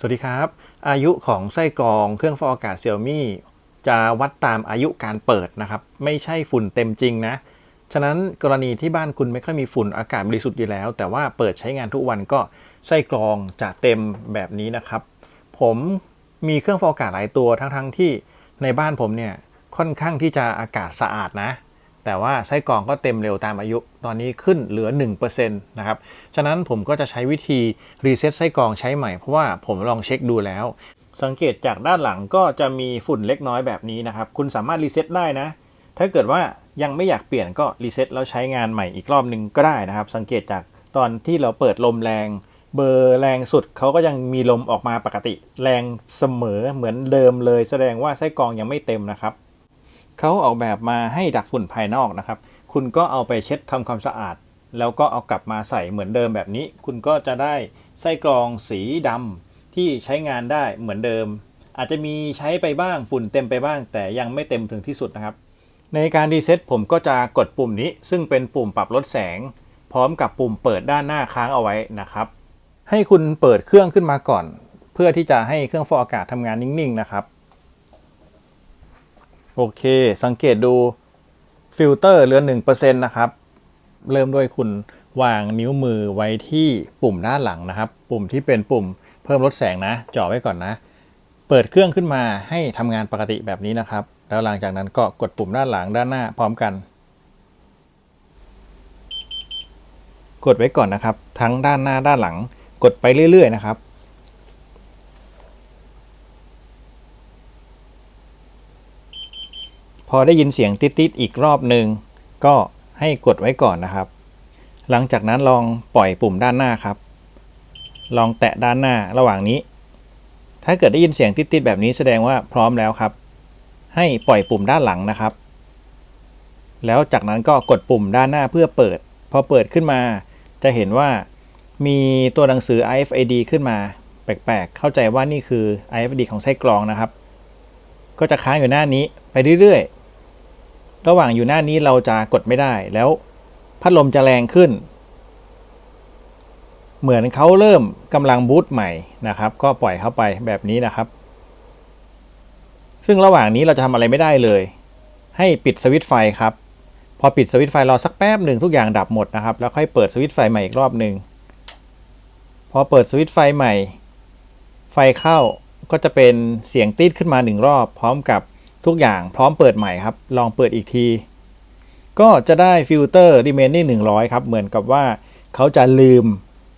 สวัสดีครับ อายุของไส้กรองเครื่องฟอกอากาศ Xiaomi จะวัดตามอายุการเปิดนะครับ ไม่ใช่ฝุ่นเต็มจริงนะ ฉะนั้นกรณีที่บ้านคุณไม่ค่อยมีฝุ่นอากาศบริสุทธิ์อยู่แล้ว แต่ว่าเปิดใช้งานทุกวันก็ไส้กรองจะเต็มแบบนี้นะครับ ผมมีเครื่องฟอกอากาศหลายตัวทั้งๆทที่ในบ้านผมเนี่ยค่อนข้างที่จะอากาศสะอาดนะ แต่ว่าไส้กรองก็เต็มเร็วตามอายุ ตอนนี้ขึ้นเหลือ 1%นะครับ ฉะนั้นผมก็จะใช้วิธีรีเซ็ตไส้กรองใช้ใหม่ เพราะว่าผมลองเช็คดูแล้ว สังเกตจากด้านหลังก็จะมีฝุ่นเล็กน้อยแบบนี้นะครับ คุณสามารถรีเซ็ตได้นะ ถ้าเกิดว่ายังไม่อยากเปลี่ยนก็รีเซ็ตแล้วใช้งานใหม่อีกรอบหนึ่งก็ได้นะครับ สังเกตจากตอนที่เราเปิดลมแรง เบอร์แรงสุดเขาก็ยังมีลมออกมาปกติ แรงเสมอเหมือนเดิมเลย แสดงว่าไส้กรองยังไม่เต็มนะครับ เขาออกแบบมาให้ดักฝุ่นภายนอกนะครับ คุณก็เอาไปเช็ดทำความสะอาด แล้วก็เอากลับมาใส่เหมือนเดิมแบบนี้ คุณก็จะได้ไส้กรองสีดำที่ใช้งานได้เหมือนเดิม อาจจะมีใช้ไปบ้างฝุ่นเต็มไปบ้าง แต่ยังไม่เต็มถึงที่สุดนะครับ ในการรีเซ็ตผมก็จะกดปุ่มนี้ ซึ่งเป็นปุ่มปรับลดแสง พร้อมกับปุ่มเปิดด้านหน้าค้างเอาไว้นะครับ ให้คุณเปิดเครื่องขึ้นมาก่อน เพื่อที่จะให้เครื่องฟอกอากาศทำงานนิ่งๆนะครับ โอเค สังเกตดูฟิลเตอร์เหลือ1%นะครับ เริ่มด้วยคุณวางนิ้วมือไว้ที่ปุ่มด้านหลังนะครับ ปุ่มที่เป็นปุ่มเพิ่มลดแสงนะจ่อไว้ก่อนนะ เปิดเครื่องขึ้นมาให้ทำงานปกติแบบนี้นะครับ แล้วหลังจากนั้นก็กดปุ่มด้านหลังด้านหน้าพร้อมกัน กดไว้ก่อนนะครับ ทั้งด้านหน้าด้านหลัง กดไปเรื่อยๆนะครับ พอได้ยินเสียงติดๆอีกรอบหนึ่งก็ให้กดไว้ก่อนนะครับ หลังจากนั้นลองปล่อยปุ่มด้านหน้าครับ ลองแตะด้านหน้าระหว่างนี้ ถ้าเกิดได้ยินเสียงติดๆแบบนี้แสดงว่าพร้อมแล้วครับ ให้ปล่อยปุ่มด้านหลังนะครับ แล้วจากนั้นก็กดปุ่มด้านหน้าเพื่อเปิด พอเปิดขึ้นมา จะเห็นว่ามีตัวหนังสือ IFID ขึ้นมา แปลกๆ เข้าใจว่านี่คือ IFID ของไส้กรองนะครับ ก็จะค้างอยู่หน้านี้ไปเรื่อยๆ ระหว่างอยู่หน้านี้เราจะกดไม่ได้แล้วพัดลมจะแรงขึ้น เหมือนเขาเริ่มกำลังบูตใหม่นะครับ ก็ปล่อยเข้าไปแบบนี้นะครับ ซึ่งระหว่างนี้เราจะทำอะไรไม่ได้เลย ให้ปิดสวิตช์ไฟครับ พอปิดสวิตช์ไฟรอสักแป๊บหนึ่งทุกอย่างดับหมดนะครับ แล้วค่อยเปิดสวิตช์ไฟใหม่อีกรอบหนึ่งพอเปิดสวิตช์ไฟใหม่ ไฟเข้าก็จะเป็นเสียงตีดขึ้นมาหนึ่งรอบ พร้อมกับ ทุกอย่างพร้อมเปิดใหม่ครับ ลองเปิดอีกที ก็จะได้ฟิลเตอร์ remaining 100 ครับ เหมือนกับว่าเขาจะลืม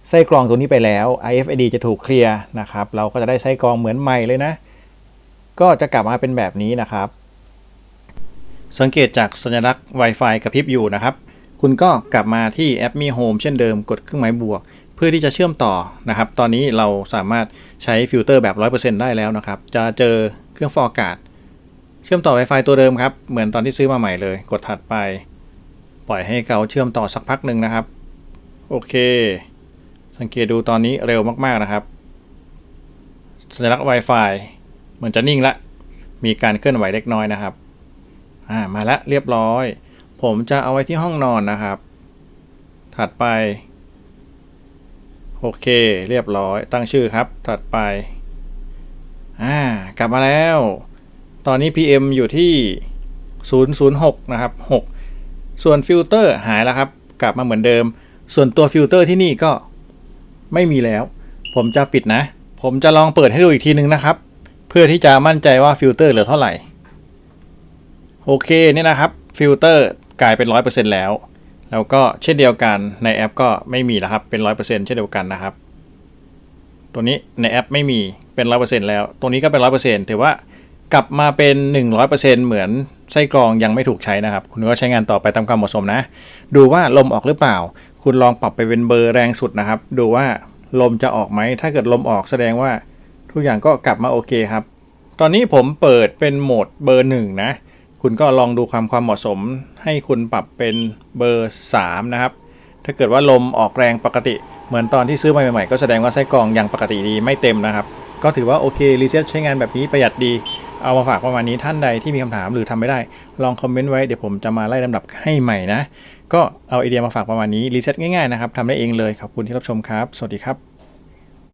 ไส้กรองตัวนี้ไปแล้ว IFID จะถูกเคลียร์นะครับ เราก็จะได้ไส้กรองเหมือนใหม่เลยนะ ก็จะกลับมาเป็นแบบนี้นะครับ สังเกตจากสัญลักษณ์ Wi-Fi กระพริบอยู่นะครับ คุณก็กลับมาที่แอป Mi Home เช่นเดิมกดเครื่องหมายบวก เพื่อที่จะเชื่อมต่อนะครับ ตอนนี้เราสามารถใช้ฟิลเตอร์แบบ 100%ได้แล้วนะครับ จะเจอเครื่องฟอกอากาศ เชื่อมต่อ Wi-Fi ตัวเดิมครับ เหมือนตอนที่ซื้อมาใหม่เลย กดถัดไป ปล่อยให้เขาเชื่อมต่อสักพักหนึ่งนะครับ โอเค สังเกตดูตอนนี้เร็วมากๆนะครับ สัญลักษณ์ Wi-Fi เหมือนจะนิ่งละ มีการเคลื่อนไหวเล็กน้อยนะครับ อ่า มาละเรียบร้อย ผมจะเอาไว้ที่ห้องนอนนะครับ ถัดไป โอเค เรียบร้อย ตั้งชื่อครับ ถัดไป อ่า กลับมาแล้ว ตอนนี้ PM อยู่ที่ 006 นะครับ 6 ส่วนฟิลเตอร์หายแล้วครับ กลับมาเหมือนเดิม ส่วนตัวฟิลเตอร์ที่นี่ก็ไม่มีแล้ว ผมจะปิดนะ ผมจะลองเปิดให้ดูอีกทีนึงนะครับ เพื่อที่จะมั่นใจว่าฟิลเตอร์เหลือเท่าไหร่ โอเคนี่นะครับฟิลเตอร์กลายเป็น 100%แล้ว แล้วก็เช่นเดียวกันในแอปก็ไม่มีแล้วครับ เป็น 100%เช่นเดียวกันนะครับ ตัวนี้ในแอปไม่มีเป็น 100%แล้ว ตัวนี้ก็เป็น 100%ถือว่า กลับมาเป็น 100%เหมือนไส้กรองยังไม่ถูกใช้นะครับ คุณก็ใช้งานต่อไปตามความเหมาะสมนะ ดูว่าลมออกหรือเปล่า คุณลองปรับไปเป็นเบอร์แรงสุดนะครับ ดูว่าลมจะออกไหม ถ้าเกิดลมออกแสดงว่าทุกอย่างก็กลับมาโอเคครับ ตอนนี้ผมเปิดเป็นโหมดเบอร์หนึ่งนะ คุณก็ลองดูความความเหมาะสม ให้คุณปรับเป็นเบอร์3นะครับ ถ้าเกิดว่าลมออกแรงปกติ เหมือนตอนที่ซื้อมาใหม่ๆก็แสดงว่าไส้กรองยังปกติดีไม่เต็มนะครับ ก็ถือว่าโอเครีเซ็ตใช้งานแบบนี้ประหยัดดี เอามาฝากประมาณนี้ท่านใดที่มีคำถามหรือทำไม่ได้ ลองคอมเมนต์ไว้เดี๋ยวผมจะมาไล่ลำดับให้ใหม่นะ ก็เอาไอเดียมาฝากประมาณนี้รีเซ็ตง่ายๆนะครับทำได้เองเลยขอบคุณที่รับชมครับ สวัสดีครับ